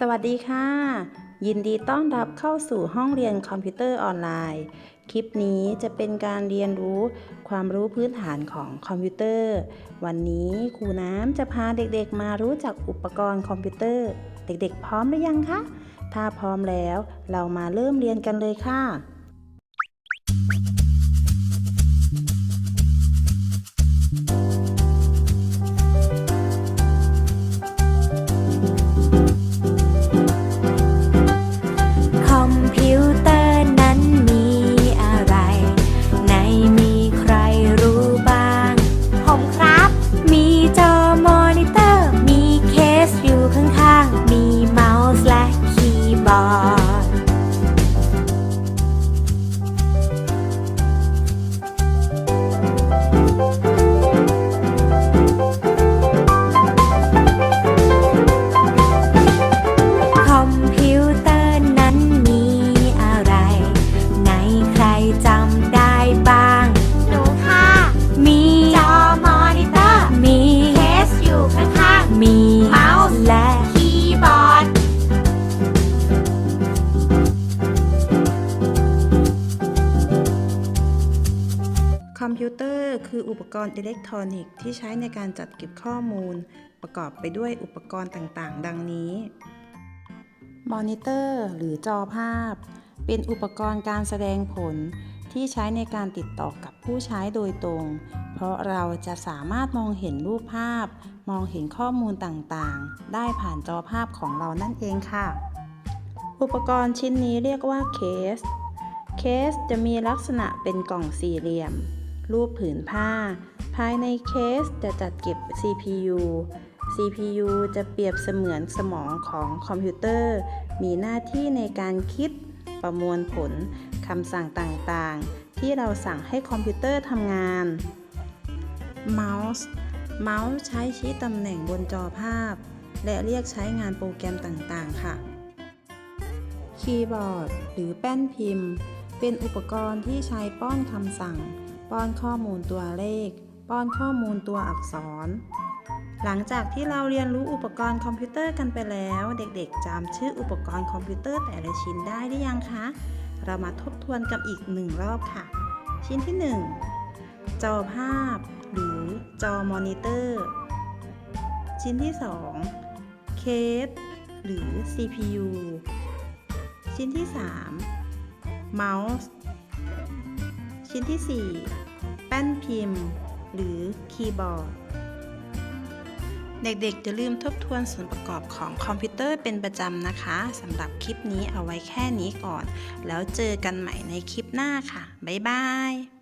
สวัสดีค่ะ ยินดีต้อนรับเข้าสู่ห้องเรียนคอมพิวเตอร์ออนไลน์ คลิปนี้จะเป็นการเรียนรู้ความรู้พื้นฐานของคอมพิวเตอร์ วันนี้ครูน้ำจะพาเด็กๆมารู้จักอุปกรณ์คอมพิวเตอร์ เด็กๆ พร้อมหรือยังคะ ถ้าพร้อมแล้วเรามาเริ่มเรียนกันเลยค่ะ อมพิวเตอร์คืออุปกรณ์อิเล็กทรอนิกส์ที่ใช้ในการจัดเก็บข้อมูล ประกอบไปด้วยอุปกรณ์ต่างๆ ดังนี้ มอนิเตอร์หรือจอภาพ เป็นอุปกรณ์การแสดงผลที่ใช้ในการติดต่อกับผู้ใช้โดยตรง เพราะเราจะสามารถมองเห็นรูปภาพ มองเห็นข้อมูลต่างๆ ได้ผ่านจอภาพของเรานั่นเองค่ะ อุปกรณ์ชิ้นนี้เรียกว่าเคส เคสจะมีลักษณะเป็นกล่องสี่เหลี่ยม รูปผืนผ้า ภายในเคสจะจัดเก็บ CPU CPU จะเปรียบเสมือนสมองของคอมพิวเตอร์ มีหน้าที่ในการคิดประมวลผลคำสั่งต่างๆ ที่เราสั่งให้คอมพิวเตอร์ทำงาน เมาส์เมาส์ใช้ชี้ตำแหน่งบนจอภาพ และเรียกใช้งานโปรแกรมต่างๆ ค่ะ คีย์บอร์ด หรือแป้นพิมพ์ เป็นอุปกรณ์ที่ใช้ป้อนคำสั่ง ป้อนข้อมูลตัวเลข ป้อนข้อมูลตัวอักษร หลังจากที่เราเรียนรู้อุปกรณ์คอมพิวเตอร์กันไปแล้ว เด็กๆจำชื่ออุปกรณ์คอมพิวเตอร์แต่ละชิ้นได้หรือยังคะ เรามาทบทวนกันอีกหนึ่งรอบค่ะ ชิ้นที่ 1 จอภาพ หรือจอมอนิเตอร์ ชิ้นที่ 2 เคส หรือ CPU ชิ้นที่ 3 เมาส์ ชิ้นที่ 4 แป้นพิมพ์ หรือคีย์บอร์ด เด็กๆจะลืมทบทวนส่วนประกอบของคอมพิวเตอร์เป็นประจำนะคะสำหรับคลิปนี้เอาไว้แค่นี้ก่อน แล้วเจอกันใหม่ในคลิปหน้าค่ะ บ๊ายบาย